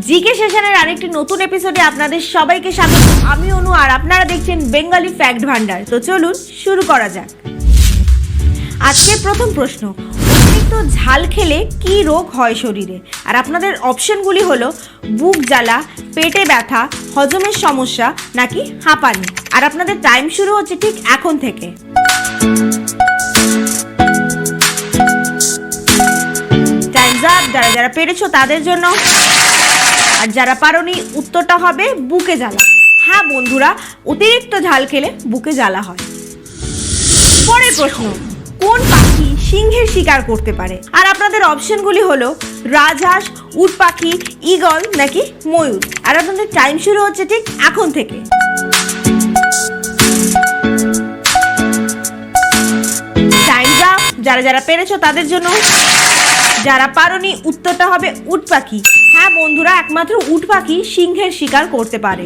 GK সেশনের আরেকটি নতুন এপিসোডে আপনাদের সবাইকে স্বাগত। আমি অনু আর আপনারা দেখছেন বেঙ্গলি ফ্যাক্ট ভান্ডার। তো চলুন শুরু করা যাক। আজকের প্রথম প্রশ্ন অতিরিক্ত ঝাল খেলে কি রোগ হয় শরীরে? আর আপনাদের অপশনগুলি হলো, বুক জ্বালা, পেটে ব্যথা, হজমের সমস্যা, নাকি হাঁপানি? আর আপনাদের টাইম শুরু হচ্ছে ঠিক এখন থেকে। যারা যারা পেরেছ তাদের জন্য। আর যারা পারোনি, উত্তরটা হবে বুকে জ্বালা। হ্যাঁ বন্ধুরা, অতিরিক্ত ঝাল খেলে বুকে জ্বালা হয়। পরের প্রশ্ন, কোন পাখি সিংহের শিকার করতে পারে? আর আপনাদের অপশনগুলি হলো রাজহাঁস, উট পাখি, ঈগল নাকি ময়ূর? আর আপনাদের টাইম শুরু হচ্ছে ঠিক এখন থেকে। যারা যারা পেরেছ তাদের জন্য যারা পারোনি, উত্তরটা হবে উট পাখি। হ্যাঁ বন্ধুরা, একমাত্র উট পাখি সিংহের শিকার করতে পারে।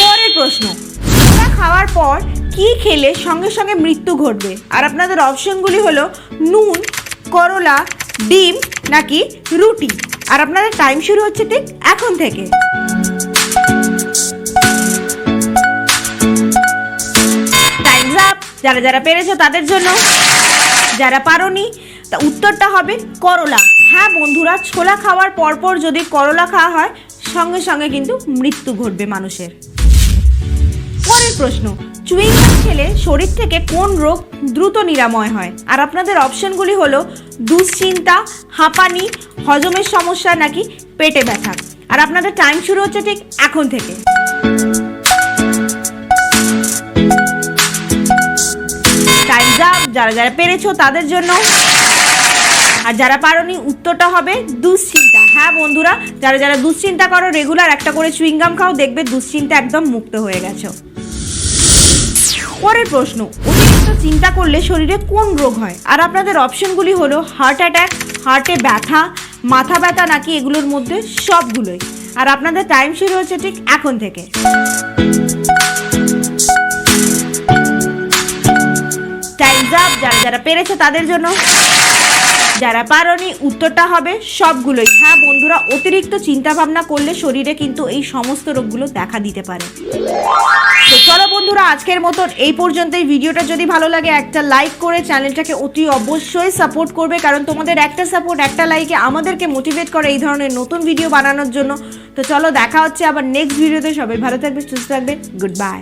পরের প্রশ্ন খাওয়ার পর কি খেলে সঙ্গে সঙ্গে মৃত্যু ঘটবে? আর আপনাদের অপশনগুলি হলো নুন, করলা, ডিম নাকি রুটি। আর আপনাদের টাইম শুরু হচ্ছে ঠিক এখন থেকে। যারা যারা পেরেছ তাদের জন্য। যারা পারোনি, তা উত্তরটা হবে করলা। হ্যাঁ বন্ধুরা, ছোলা খাওয়ার পরপর যদি করলা খাওয়া হয়, সঙ্গে সঙ্গে কিন্তু মৃত্যু ঘটবে মানুষের। পরের প্রশ্ন, চুইং খেলে শরীর থেকে কোন রোগ দ্রুত নিরাময় হয়? আর আপনাদের অপশনগুলি হলো দুশ্চিন্তা, হাঁপানি, হজমের সমস্যা নাকি পেটে ব্যথা। আর আপনাদের টাইম শুরু হচ্ছে ঠিক এখন থেকে। যারা যারা পেরেছ তাদের জন্য। আর যারা পারোনি, উত্তরটা হবে দুশ্চিন্তা। হ্যাঁ বন্ধুরা, যারা যারা দুশ্চিন্তা করো রেগুলার একটা করে চুইংগাম খাও, দেখবে দুশ্চিন্তা একদম মুক্ত হয়ে গেছো। পরের প্রশ্ন, অতিরিক্ত চিন্তা করলে শরীরে কোন রোগ হয়? আর আপনাদের অপশনগুলি হলো হার্ট অ্যাটাক হার্টে ব্যথা, মাথা ব্যথা নাকি এগুলোর মধ্যে সবগুলোই। আর আপনাদের টাইম শুরু হচ্ছে ঠিক এখন থেকে। টাইমস আপ যারা যারা পেরেছে তাদের জন্য। যারা পারোনি, উত্তরটা হবে সবগুলোই। হ্যাঁ বন্ধুরা, অতিরিক্ত চিন্তা ভাবনা করলে শরীরে কিন্তু এই সমস্ত রোগগুলো দেখা দিতে পারে। তো চলো বন্ধুরা, আজকের মতন এই পর্যন্ত এই ভিডিওটা যদি ভালো লাগে, একটা লাইক করে চ্যানেলটাকে অতি অবশ্যই সাপোর্ট করবে, কারণ তোমাদের একটা সাপোর্ট একটা লাইকে আমাদেরকে মোটিভেট করে এই ধরনের নতুন ভিডিও বানানোর জন্য। তো চলো দেখা হচ্ছে আবার নেক্সট ভিডিওতে সবাই ভালো থাকবে, সুস্থ থাকবে। Good bye